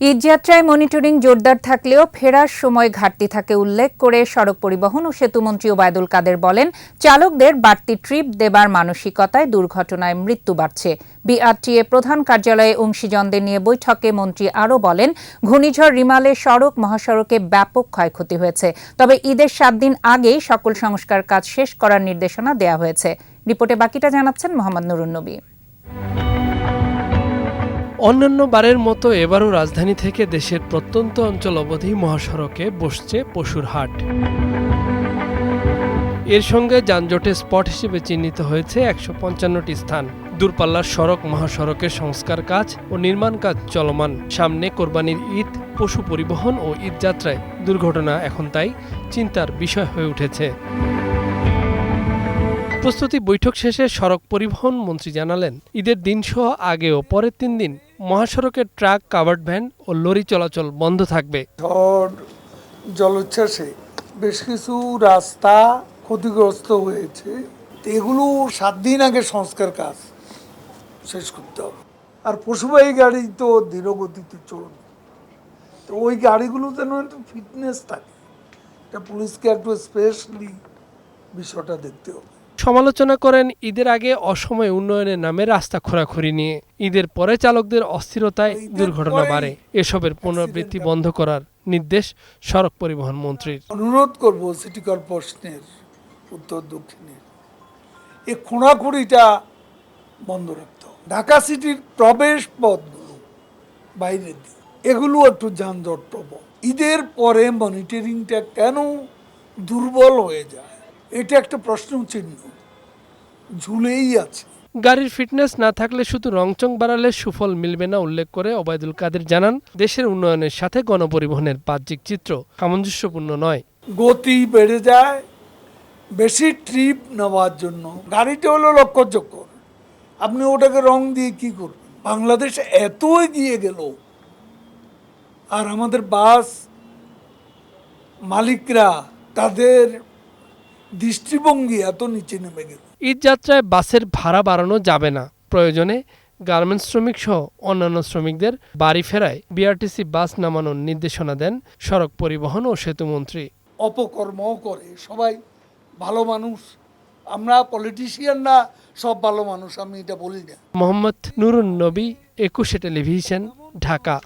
ঈদযাত্রায় monitoring জোরদার থাকলেও ফেরার সময় ঘাটতি থাকে উল্লেখ করে সড়ক পরিবহন ও সেতুমন্ত্রী ওবায়দুল কাদের বলেন, চালকদের বাড়তি ট্রিপ দেবার মানসিকতায় দুর্ঘটনায় মৃত্যু বাড়ছে। বিআরটিএ প্রধান কার্যালয়ে অংশীজনদের নিয়ে বৈঠকে মন্ত্রী আরও বলেন, ঘূর্ণিঝড় রিমালে সড়ক মহাসড়কে ব্যাপক ক্ষয়ক্ষতি হয়েছে। তবে ঈদের সাত দিন আগেই সকল সংস্কার কাজ শেষ করার নির্দেশনা দেওয়া হয়েছে। রিপোর্টে বাকিটা জানাচ্ছেন মোহাম্মদ নুরুন্নবী অন্যান্য বারের মতো এবারও রাজধানী থেকে দেশের প্রত্যন্ত অঞ্চল অবধি মহাসড়কে বসছে পশুর হাট। এর সঙ্গে যানজটের স্পট হিসেবে চিহ্নিত হয়েছে একশো পঞ্চান্নটি স্থান। দূরপাল্লার সড়ক, মহাসড়কের সংস্কার কাজ ও নির্মাণ কাজ চলমান। সামনে কোরবানির ঈদ, পশু পরিবহন ও ঈদযাত্রায় দুর্ঘটনা, এখন তাই চিন্তার বিষয় হয়ে উঠেছে। প্রস্তুতি বৈঠক শেষে সড়ক পরিবহন মন্ত্রী জানালেন, ঈদের দিনসহ আগে ও পরের তিন দিন মহাসড়কের ট্রাক, কাভার্ড ভ্যান ও লরি চলাচল বন্ধ থাকবে। ঝড় জলোচ্ছ্বাসে বেশ কিছু রাস্তা ক্ষতিগ্রস্ত হয়েছে। এগুলো সাত দিন আগে সংস্কার কাজ শেষ করতে হবে। আর পশুবাহী গাড়ি তো ধীর গতিতে চলবে। তো ওই গাড়িগুলো যেন একটু ফিটনেস থাকে। এটা পুলিশকে একটু স্পেশালি বিষয়টা দেখতে হবে। সমালোচনা করেন ঈদের আগে অসময় উন্নয়নের নামে রাস্তা খোরাখুরি নিয়ে। ঈদের পরে চালকদের অস্থিরতায় দুর্ঘটনা বাড়ে। এসবের পুনরাবৃত্তি বন্ধ করার নির্দেশ সড়ক পরিবহন মন্ত্রীর। অনুরোধ করব সিটি কর্পোরেশনের উত্তর দক্ষিণের। এই খোঁড়াখুড়িটা বন্ধ রাখতে হবে। ঢাকা সিটির প্রবেশ পথগুলো বাইরের দিকে এগুলো একটু যানজট প্রবল ঈদের পরে মনিটরিংটা কেন দুর্বল হয়ে যায়? এটা একটা প্রশ্ন চিহ্ন ঝুলেই আছে। গাড়ির ফিটনেস না থাকলে শুধু রংচং বাড়ালে সুফল মিলবে না উল্লেখ করে ওবায়দুল কাদের জানান। দেশের উন্নয়নের সাথে গণপরিবহনের বাহ্যিক চিত্র সামঞ্জস্যপূর্ণ নয়। গতি বেড়ে যায় বেশি ট্রিপ নেওয়ার জন্য। গাড়িটা হলো লক্ষ্যযোগ্য। আপনি ওটাকে রং দিয়ে কি করবেন? বাংলাদেশ এত এগিয়ে গেল। আর আমাদের বাস মালিকরা তাদের দৃষ্টিভঙ্গি এত নিচে নেমে গেল। ঈদযাত্রায় বাসের ভাড়া বাড়ানো যাবে না। প্রয়োজনে গার্মেন্টস শ্রমিক সহ অন্যান্য শ্রমিকদের বাড়ি ফেরায় বিআরটিসি বাস নামানোর নির্দেশনা দেন সড়ক পরিবহন ও সেতুমন্ত্রী অপকর্মও করে। সবাই ভালো মানুষ। আমরা পলিটিশিয়ান না সব ভালো মানুষ। আমি এটা বলি না। মোহাম্মদ নুরুন নবী একুশে টেলিভিশন ঢাকা।